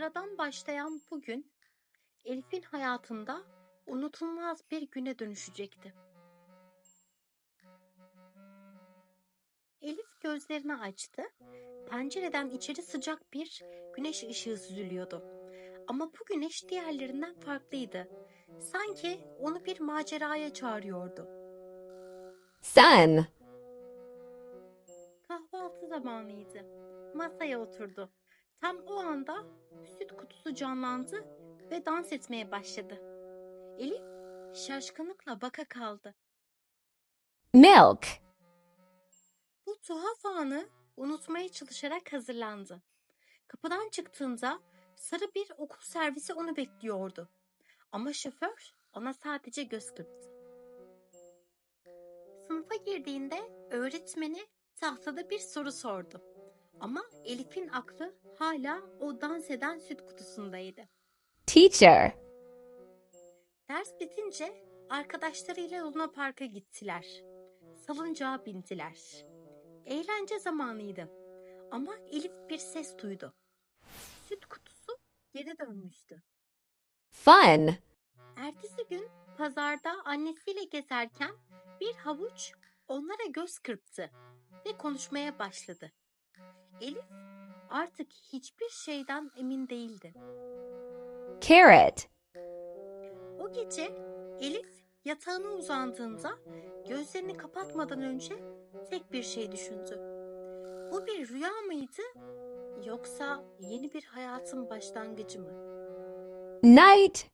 Sıradan başlayan bugün Elif'in hayatında unutulmaz bir güne dönüşecekti. Elif gözlerini açtı. Pencereden içeri sıcak bir güneş ışığı süzülüyordu. Ama bu güneş diğerlerinden farklıydı. Sanki onu bir maceraya çağırıyordu. Sun. Kahvaltı zamanıydı. Masaya oturdu. Tam o anda süt kutusu canlandı ve dans etmeye başladı. Elif şaşkınlıkla baka kaldı. Milk. Bu tuhaf anı unutmaya çalışarak hazırlandı. Kapıdan çıktığında sarı bir okul servisi onu bekliyordu. Ama şoför ona sadece göz kırptı. Sınıfa girdiğinde öğretmeni tahtada bir soru sordu. Ama Elif'in aklı hala o dans eden süt kutusundaydı. Teacher. Ders bitince arkadaşlarıyla Luna Park'a gittiler. Salıncağa bindiler. Eğlence zamanıydı. Ama Elif bir ses duydu. Süt kutusu geri dönmüştü. Fun. Ertesi gün pazarda annesiyle gezerken bir havuç onlara göz kırptı ve konuşmaya başladı. Elif artık hiçbir şeyden emin değildi. Carrot. O gece Elif yatağına uzandığında gözlerini kapatmadan önce tek bir şey düşündü. Bu bir rüya mıydı yoksa yeni bir hayatın başlangıcı mı? Night.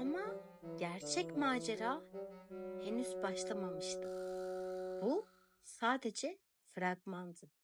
Ama gerçek macera henüz başlamamıştı. Bu sadece fragmandı.